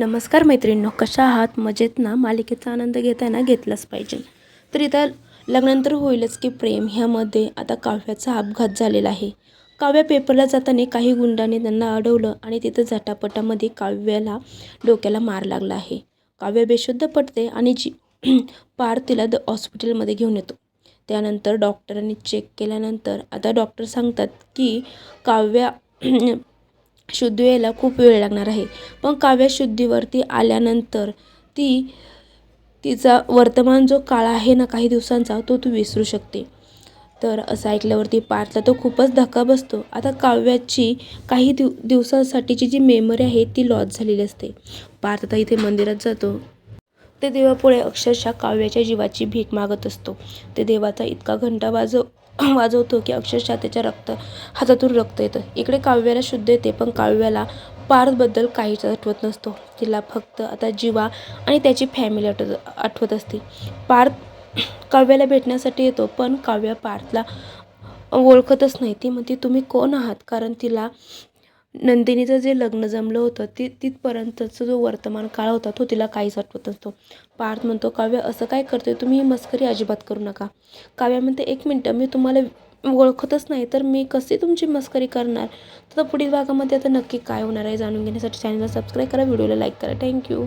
नमस्कार मैत्रिणींनो कशा आहात? मजेत ना? मालिकेचा आनंद घेताना घेतलाच पाहिजे. तर इथं लग्नानंतर होईलच की प्रेम ह्यामध्ये आता काव्याचा अपघात झालेला आहे. काव्या पेपरला जाताना काही गुंडांनी त्यांना अडवलं आणि तिथं झटापटामध्ये काव्याला डोक्याला मार लागला आहे. काव्य बेशुद्ध पडते आणि जी पार तिला द हॉस्पिटलमध्ये घेऊन येतो. त्यानंतर डॉक्टरांनी चेक केल्यानंतर आता डॉक्टर सांगतात की काव्या शुद्धी व्हायला खूप वेळ लागणार आहे. पण काव्य शुद्धीवरती आल्यानंतर ती तिचा वर्तमान जो काळ आहे ना काही दिवसांचा तो तू विसरू शकते. तर असं ऐकल्यावरती पार्थला तो खूपच धक्का बसतो. आता काव्याची काही दिव दिवसांसाठीची जी मेमरी आहे ती लॉस झालेली असते. पार्थ आता इथे मंदिरात जातो. ते देवापुढे अक्षरशः काव्याच्या जीवाची भीक मागत असतो. ते देवाचा इतका घंटा वाजव वाजवतो की अक्षरशः त्याच्या रक्त हातातून रक्त येतं. इकडे काव्याला शुद्ध येते पण काव्याला पार्थबद्दल काहीच आठवत नसतो. तिला फक्त आता जीवा आणि त्याची फॅमिली आठवत आठवत असते. पार्थ काव्याला भेटण्यासाठी येतो पण काव्य पार्थला ओळखतच नाही. ती म्हणते तुम्ही कोण आहात? कारण तिला नंदिनीचं जे लग्न जमलं होतं ती तिथपर्यंतचा जो वर्तमान काळ होता तो तिला काहीच आठवत नसतो. पार्थ म्हणतो काव्य असं काय करते तुम्ही ही मस्करी अजिबात करू नका. काव्य म्हणते एक मिनटं मी तुम्हाला ओळखतच नाही तर मी कशी तुमची मस्करी करणार? तर पुढील भागामध्ये आता नक्की काय होणार आहे जाणून घेण्यासाठी चॅनलला सबस्क्राईब करा व्हिडिओला लाईक करा. थँक्यू